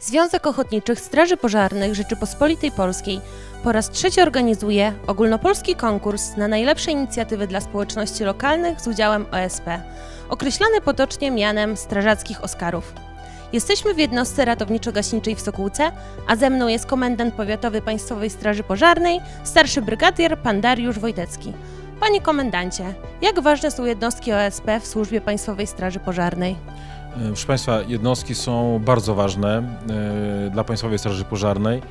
Związek Ochotniczych Straży Pożarnych Rzeczypospolitej Polskiej po raz trzeci organizuje ogólnopolski konkurs na najlepsze inicjatywy dla społeczności lokalnych z udziałem OSP, określany potocznie mianem Strażackich Oscarów. Jesteśmy w jednostce ratowniczo-gaśniczej w Sokółce, a ze mną jest komendant powiatowy Państwowej Straży Pożarnej, starszy brygadier pan Dariusz Wojtecki. Panie komendancie, jak ważne są jednostki OSP w służbie Państwowej Straży Pożarnej? E, Proszę Państwa, jednostki są bardzo ważne e, dla Państwowej Straży Pożarnej,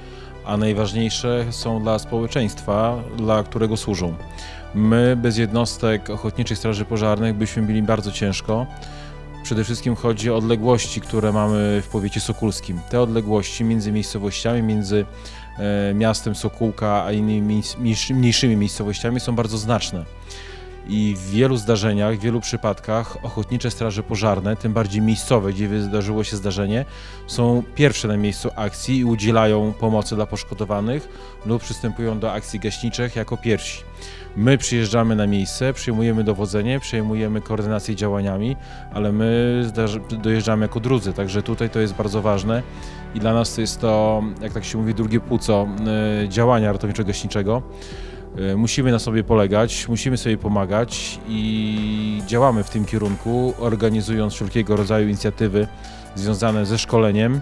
a najważniejsze są dla społeczeństwa, dla którego służą. My bez jednostek Ochotniczych Straży Pożarnych byśmy byli bardzo ciężko. Przede wszystkim chodzi o odległości, które mamy w powiecie sokólskim. Te odległości między miejscowościami, między e, miastem Sokółka a innymi mniejszy- mniejszymi miejscowościami są bardzo znaczne. I w wielu zdarzeniach, w wielu przypadkach ochotnicze straże pożarne, tym bardziej miejscowe, gdzie wydarzyło się zdarzenie, są pierwsze na miejscu akcji i udzielają pomocy dla poszkodowanych lub przystępują do akcji gaśniczych jako pierwsi. My przyjeżdżamy na miejsce, przyjmujemy dowodzenie, przejmujemy koordynację działaniami, ale my dojeżdżamy jako drudzy, także tutaj to jest bardzo ważne i dla nas to jest to, jak tak się mówi, drugie płuco y, działania ratowniczo-gaśniczego. Y, Musimy na sobie polegać, musimy sobie pomagać i działamy w tym kierunku, organizując wszelkiego rodzaju inicjatywy związane ze szkoleniem,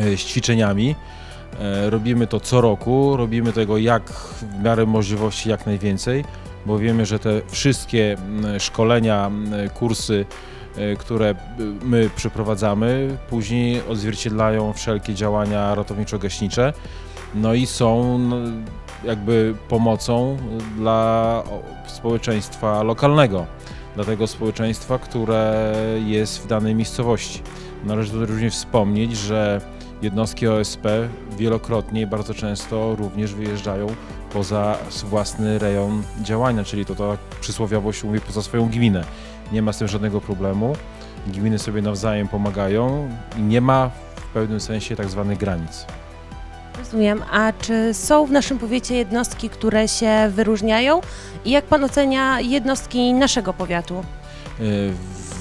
y, z ćwiczeniami. E, Robimy to co roku, robimy tego jak w miarę możliwości jak najwięcej, bo wiemy, że te wszystkie szkolenia, kursy, e, które my przeprowadzamy, później odzwierciedlają wszelkie działania ratowniczo-gaśnicze, no i są no, jakby pomocą dla społeczeństwa lokalnego, dla tego społeczeństwa, które jest w danej miejscowości. Należy tutaj również wspomnieć, że jednostki OSP wielokrotnie i bardzo często również wyjeżdżają poza własny rejon działania, czyli to tak przysłowiowo się mówi poza swoją gminę. Nie ma z tym żadnego problemu. Gminy sobie nawzajem pomagają i nie ma w pewnym sensie tak zwanych granic. Rozumiem. A czy są w naszym powiecie jednostki, które się wyróżniają? I jak pan ocenia jednostki naszego powiatu? Y,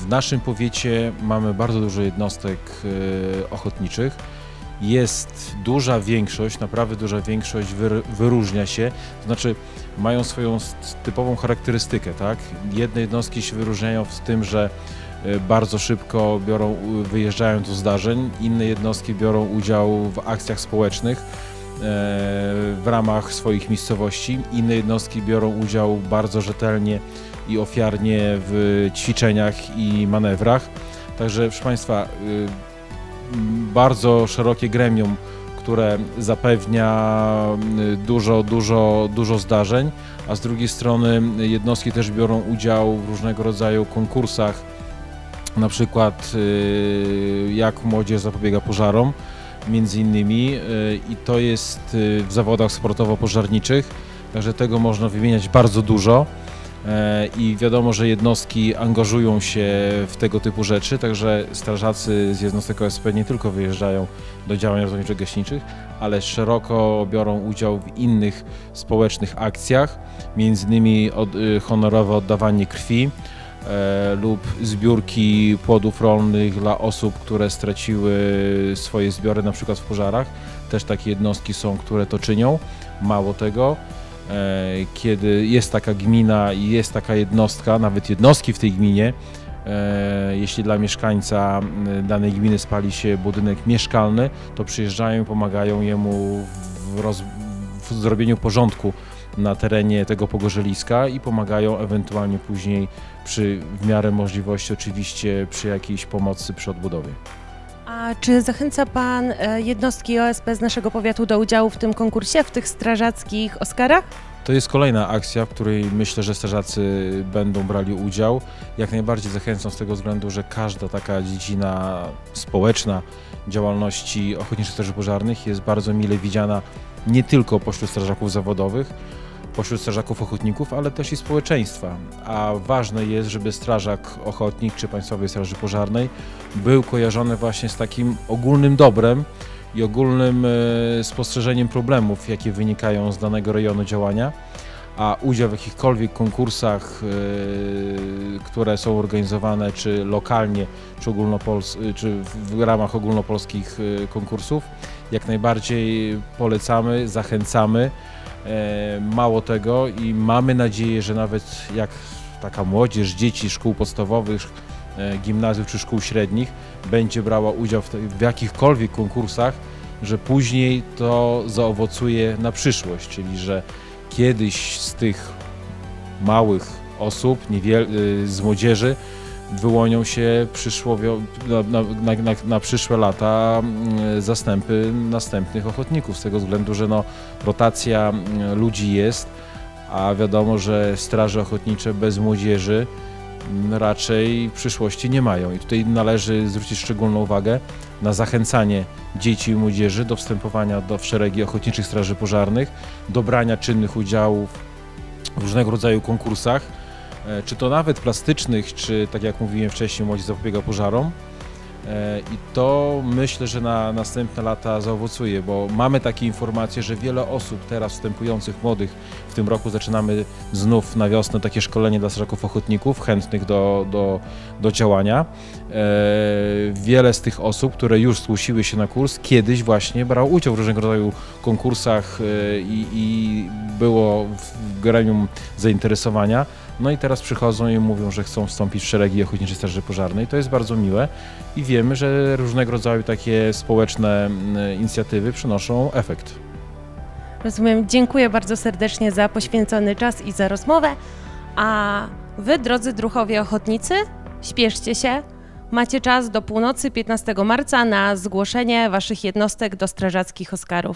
W naszym powiecie mamy bardzo dużo jednostek y, ochotniczych. Jest duża większość, naprawdę duża większość wyr- wyróżnia się, to znaczy mają swoją typową charakterystykę, tak? Jedne jednostki się wyróżniają w tym, że bardzo szybko biorą, wyjeżdżają do zdarzeń, inne jednostki biorą udział w akcjach społecznych e, w ramach swoich miejscowości, inne jednostki biorą udział bardzo rzetelnie i ofiarnie w ćwiczeniach i manewrach. Także, proszę Państwa, m, bardzo szerokie gremium, które zapewnia dużo, dużo, dużo zdarzeń, a z drugiej strony jednostki też biorą udział w różnego rodzaju konkursach, na przykład y, jak młodzież zapobiega pożarom, między innymi y, i to jest y, w zawodach sportowo-pożarniczych, także tego można wymieniać bardzo dużo. E, I wiadomo, że jednostki angażują się w tego typu rzeczy, także strażacy z jednostek OSP nie tylko wyjeżdżają do działań ratowniczo-gaśniczych, ale szeroko biorą udział w innych społecznych akcjach, między innymi honorowe oddawanie krwi lub zbiórki płodów rolnych dla osób, które straciły swoje zbiory na przykład w pożarach. Też takie jednostki są, które to czynią. Mało tego, e, kiedy jest taka gmina i jest taka jednostka, nawet jednostki w tej gminie, e, jeśli dla mieszkańca danej gminy spali się budynek mieszkalny, to przyjeżdżają i pomagają jemu w, roz, w zrobieniu porządku na terenie tego pogorzeliska i pomagają ewentualnie później przy w miarę możliwości oczywiście przy jakiejś pomocy przy odbudowie. A czy zachęca pan e, jednostki OSP z naszego powiatu do udziału w tym konkursie, w tych strażackich Oscarach? To jest kolejna akcja, w której myślę, że strażacy będą brali udział. Jak najbardziej zachęcam z tego względu, że każda taka dziedzina społeczna działalności ochotniczych straży pożarnych jest bardzo mile widziana nie tylko pośród strażaków zawodowych, pośród strażaków ochotników, ale też i społeczeństwa. A ważne jest, żeby strażak ochotnik czy Państwowej Straży Pożarnej był kojarzony właśnie z takim ogólnym dobrem i ogólnym e, spostrzeżeniem problemów, jakie wynikają z danego rejonu działania, a udział w jakichkolwiek konkursach, yy, które są organizowane czy lokalnie, czy, czy w ramach ogólnopolskich yy, konkursów, jak najbardziej polecamy, zachęcamy. E, Mało tego i mamy nadzieję, że nawet jak taka młodzież, dzieci szkół podstawowych, e, gimnazjów czy szkół średnich będzie brała udział w, w jakichkolwiek konkursach, że później to zaowocuje na przyszłość, czyli że kiedyś z tych małych osób, y, z młodzieży wyłonią się przyszłowio, na, na, na, na, przyszłe lata mm, zastępy następnych ochotników, z tego względu, że no, rotacja mm, ludzi jest, a wiadomo, że straże ochotnicze bez młodzieży mm, raczej przyszłości nie mają. I tutaj należy zwrócić szczególną uwagę na zachęcanie dzieci i młodzieży do wstępowania do w szeregi ochotniczych straży pożarnych, do brania czynnych udziałów w różnego rodzaju konkursach, czy to nawet plastycznych, czy tak jak mówiłem wcześniej, młodzi zapobiega pożarom. E, I to myślę, że na następne lata zaowocuje, bo mamy takie informacje, że wiele osób teraz wstępujących młodych, w tym roku zaczynamy znów na wiosnę takie szkolenie dla strażaków ochotników chętnych do, do, do działania. E, Wiele z tych osób, które już zgłosiły się na kurs, kiedyś właśnie brało udział w różnego rodzaju konkursach e, i, i było w gremium zainteresowania. No i teraz przychodzą i mówią, że chcą wstąpić w szeregi Ochotniczej Straży Pożarnej. To jest bardzo miłe i wiemy, że różnego rodzaju takie społeczne mm, inicjatywy przynoszą efekt. Rozumiem. Dziękuję bardzo serdecznie za poświęcony czas i za rozmowę. A wy, drodzy druchowie ochotnicy, śpieszcie się. Macie czas do północy 15 marca na zgłoszenie waszych jednostek do strażackich Oscarów.